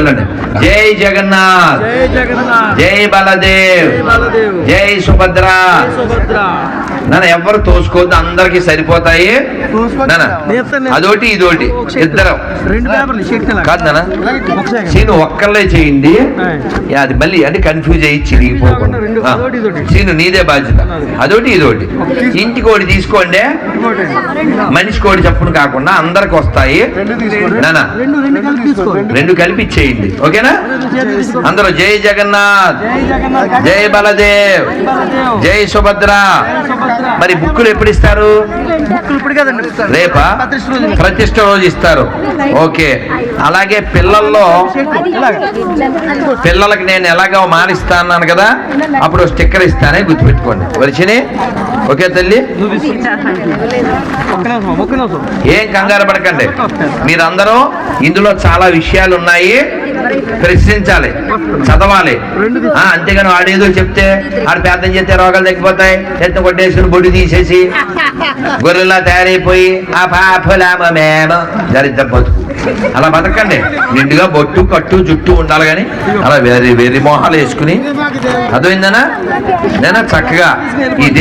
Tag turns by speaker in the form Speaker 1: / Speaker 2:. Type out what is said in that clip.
Speaker 1: వెళ్ళండి. జై జగన్నాథ్.
Speaker 2: జై
Speaker 1: బలదేవ్.
Speaker 2: జై
Speaker 1: సుభద్ర. నాన్న ఎవరు తోసుకోవద్దు అందరికి సరిపోతాయి. అదోటి ఇదోటి ఇద్దరం. కాదు. నాన్న సీను ఒక్కళ్ళే చేయండి. అది మళ్ళీ అంటే కన్ఫ్యూజ్ అయ్యి చిరిగిపోకుండా. సీను నీదే బాధ్యత. అదోటి ఇదోటి ఇంటికి ఒకటి తీసుకోండి. మనిషికి ఒకటి చెప్పును కాకుండా అందరికి వస్తాయి. నానా
Speaker 2: రెండు రెండు కలిపి తీసుకోండి.
Speaker 1: రెండు కలిపి ఇచ్చేయండి. ఓకేనా. అందరూ జై జగన్నాథ్.
Speaker 2: జై జగన్నాథ్.
Speaker 1: జై బలదేవ్. జై సుభద్ర. మరి బుక్కులు ఎప్పుడు ఇస్తారు?
Speaker 2: బుక్కులు ఇప్పుడు కదండి
Speaker 1: రేపా?
Speaker 2: ప్రతిష్ఠ రోజు.
Speaker 1: ప్రతిష్ట రోజు ఇస్తారు. ఓకే. అలాగే పిల్లల్లో పిల్లలకి నేను ఎలాగో మారిస్తా అన్నాను కదా? అప్పుడు స్టిక్కర్ ఇస్తానే గుర్తుపెట్టుకోండి. వచ్చిని ఓకే తల్లి. ఏం కంగారు పడకండి. మీరందరూ ఇందులో చాలా విషయాలు ఉన్నాయి. ప్రశ్నించాలి చదవాలి. అంతేగాని వాడేదో చెప్తే ఆడు పేదం చేస్తే రోగాలు తగ్గిపోతాయి. ఎత్త కొట్టేసుకుని బొడ్డు తీసేసి గొర్రెలా తయారైపోయి ఆ పాపలామ మేము దరిద్ర బతుకు. అలా బతకండి. నిండుగా బొట్టు కట్టు జుట్టు ఉండాలి కానీ అలా వేరే వేరే మోహాలు వేసుకుని. అర్థమైందనా? నేనా? చక్కగా. ఇది